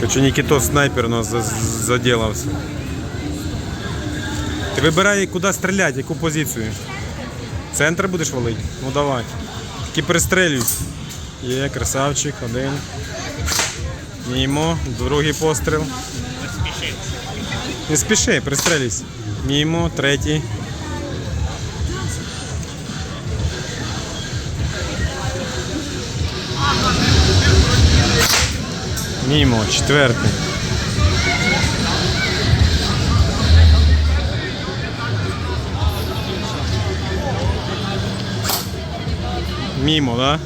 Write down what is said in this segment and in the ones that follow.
Короче, Нікітос снайпер у нас за- заділився. Ти вибирай, куди стріляти, яку позицію. Центр будеш валити? Ну давай. Тільки перестрелюй. Є, красавчик, один. Мімо, другий постріл. Не спіши, пристрелюйся. Мімо, третій. Мімо, четвертий. Мімо, да?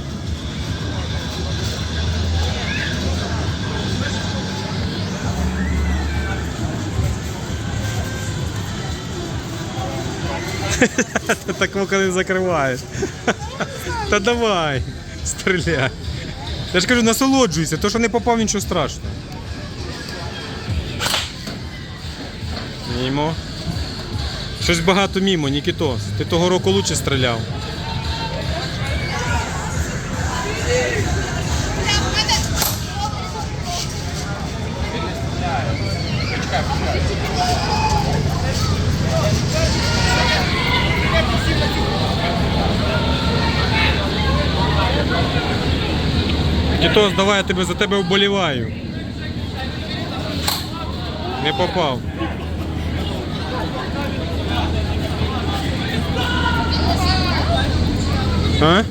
Ти так око не закриваєш. Та давай, стріляй. Я ж кажу, насолоджуйся, то що не попав нічого страшного. Мімо. Щось багато мімо, Нікітос. Ти того року лучше стріляв. Нікітос, давай я тебе за тебе вболіваю. Не попав. А?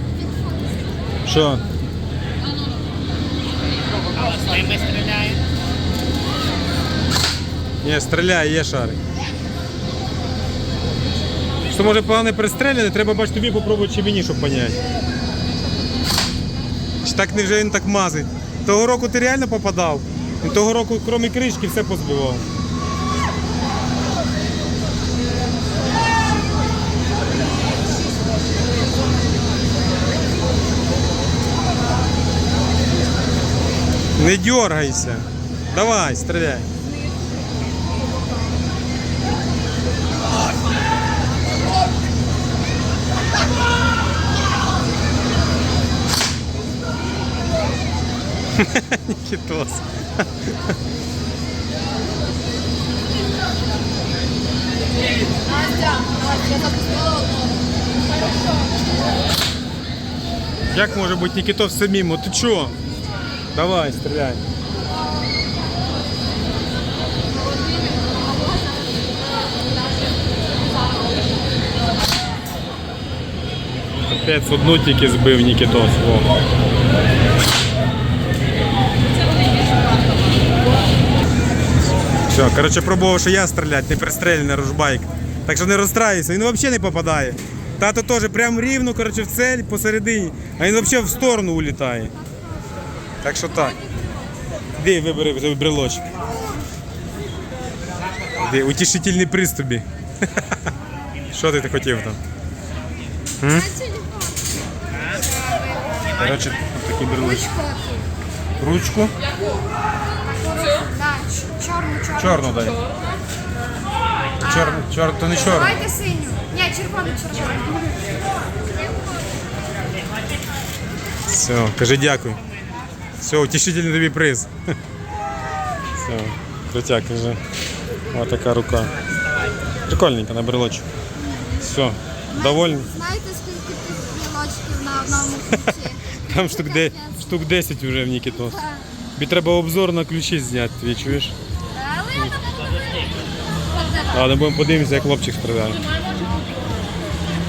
Що? Стріляє. Ні, стріляє, є шарик. Що може погано пристріляне, треба бач тобі попробувати чи мені, щоб поняти. Так не вже він так мазить. Того року ти реально попадав. Того року, крім кришки, все позбивав. Не дергайся. Давай, стріляй. Нікітос. Настя, я запустила одного. Як може бути Нікітос самим? Ти чо? Давай, стріляй. Опять одну тільки збив Нікітос. Во. Коротше, пробував, що я стріляти, не пристріляний ружбайк. Так що не розстраюйся, він взагалі не попадає. Тато теж прям рівно, коротше, в цель посередині, а він взагалі в сторону улітає. Так що так. Іди вибери брелочок. Іди, утішительний приз. Що ти хотів там? М? Такий брелочок. Ручку. Да, чорну, чорну. Чорну дай. Чорну, чор, то не чорну. Давайте синю. Ні, червону, червону. Все, кажи дякую. Все, утішительний тобі приз. Все, крутяк, кажи. Ось така рука. Прикольненько на брелочок. Все, довольний. Знаєте, скільки тих білочків на одному ключі? Там штук, де, штук 10 вже в Нікітос. Тобі треба обзор на ключі зняти, твій чуєш? Але я там не буду. Ладно, будемо подивимося, як хлопчик стріляє.